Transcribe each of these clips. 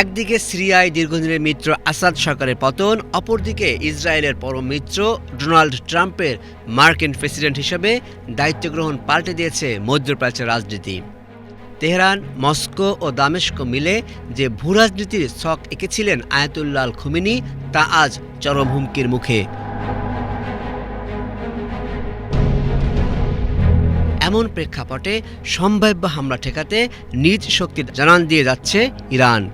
একদিকে সিরিয়ায় দীর্ঘদিনের মিত্র আসাদ সরকারের পতন, অপরদিকে ইসরায়েলের পরম মিত্র ডোনাল্ড ট্রাম্পের মার্কিন প্রেসিডেন্ট হিসেবে দায়িত্ব গ্রহণ পাল্টে দিয়েছে মধ্যপ্রাচ্যের রাজনীতি। তেহরান, মস্কো ও দামেস্কো মিলে যে ভূরাজনীতির ছক এঁকেছিলেন আয়াতুল্লাল খুমিনি, তা আজ চরম হুমকির মুখে। এমন প্রেক্ষাপটে সম্ভাব্য হামলা ঠেকাতে নিজ শক্তি জানান দিয়ে যাচ্ছে ইরান।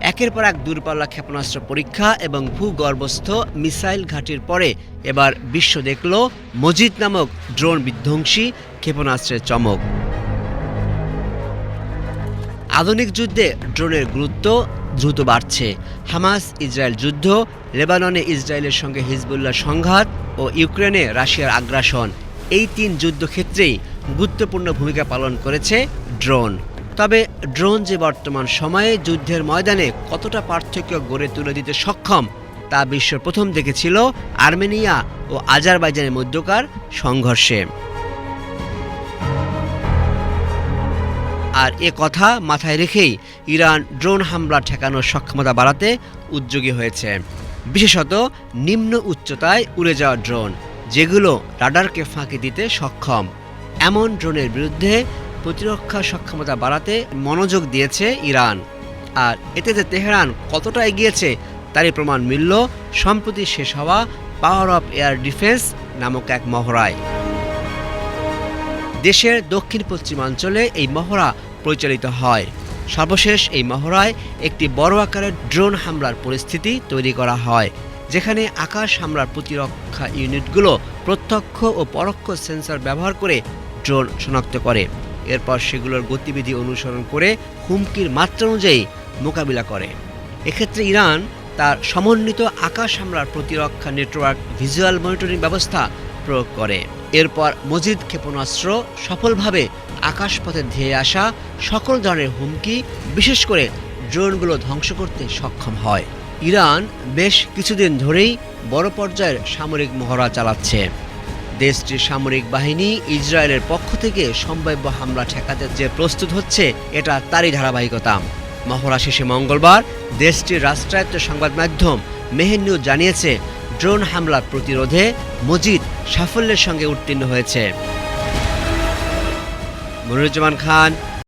একের পর এক দূরপাল্লা ক্ষেপণাস্ত্র পরীক্ষা এবং ভূগর্ভস্থ মিসাইল ঘাঁটির পরে এবার বিশ্ব দেখল মজিদ নামক ড্রোন বিধ্বংসী ক্ষেপণাস্ত্রের চমক। আধুনিক যুদ্ধে ড্রোনের গুরুত্ব দ্রুত বাড়ছে। হামাস ইসরায়েল যুদ্ধ, লেবাননে ইসরায়েলের সঙ্গে হিজবুল্লাহ সংঘাত ও ইউক্রেনে রাশিয়ার আগ্রাসন। এই তিন যুদ্ধক্ষেত্রেই গুরুত্বপূর্ণ ভূমিকা পালন করেছে ড্রোন। তবে ড্রোন যে বর্তমান সময়ে যুদ্ধের ময়দানে কতটা পার্থক্য গড়ে তুলে দিতে সক্ষম, তা বিশ্ব প্রথম দেখেছিল আর্মেনিয়া ও আজারবাইজানের মধ্যকার সংঘর্ষে। আর এ কথা মাথায় রেখেই ইরান ড্রোন হামলা ঠেকানোর সক্ষমতা বাড়াতে উদ্যোগী হয়েছে। বিশেষত নিম্ন উচ্চতায় উড়ে যাওয়া ড্রোন, যেগুলো রাডারকে ফাঁকি দিতে সক্ষম। এমন ড্রোনের বিরুদ্ধে প্রতিরক্ষা সক্ষমতা বাড়াতে মনোযোগ দিয়েছে ইরান। আর এতে যে তেহরান কতটা এগিয়েছে, তারই প্রমাণ মিলল সম্প্রতি শেষ হওয়া পাওয়ার অফ এয়ার ডিফেন্স নামক এক মহড়ায়। দেশের দক্ষিণ পশ্চিমাঞ্চলে এই মহড়া পরিচালিত হয়। সর্বশেষ এই মহড়ায় একটি বড় আকারের ড্রোন হামলার পরিস্থিতি তৈরি করা হয়, যেখানে আকাশ হামলার প্রতিরক্ষা ইউনিটগুলো প্রত্যক্ষ ও পরোক্ষ সেন্সর ব্যবহার করে ড্রোন শনাক্ত করে। এরপর সেগুলোর গতিবিধি অনুসরণ করে হুমকির মাত্রা অনুযায়ী মোকাবিলা করে। এক্ষেত্রে ইরান তার সমন্বিত আকাশ হামলার প্রতিরক্ষা নেটওয়ার্ক ভিজুয়াল মনিটরিং ব্যবস্থা প্রয়োগ করে। এরপর মজিদ ক্ষেপণাস্ত্র সফলভাবে আকাশপথে ধেয়ে আসা সকল ধরনের হুমকি, বিশেষ করে ড্রোনগুলো ধ্বংস করতে সক্ষম হয়। ইরান বেশ কিছুদিন ধরেই বড় পর্যায়ের সামরিক মহড়া চালাচ্ছে। দেশটির সামরিক বাহিনী ইসরায়েলের পক্ষ থেকে সম্ভাব্য হামলা ঠেকাতে যে প্রস্তুত হচ্ছে, এটা তারই ধারাবাহিকতা। মহড়া শেষে মঙ্গলবার দেশটির রাষ্ট্রায়ত্ত সংবাদ মাধ্যম মেহের নিউজ জানিয়েছে, ড্রোন হামলার প্রতিরোধে মজিদ সাফল্যের সঙ্গে উত্তীর্ণ হয়েছে। মনিরুজ্জামান খান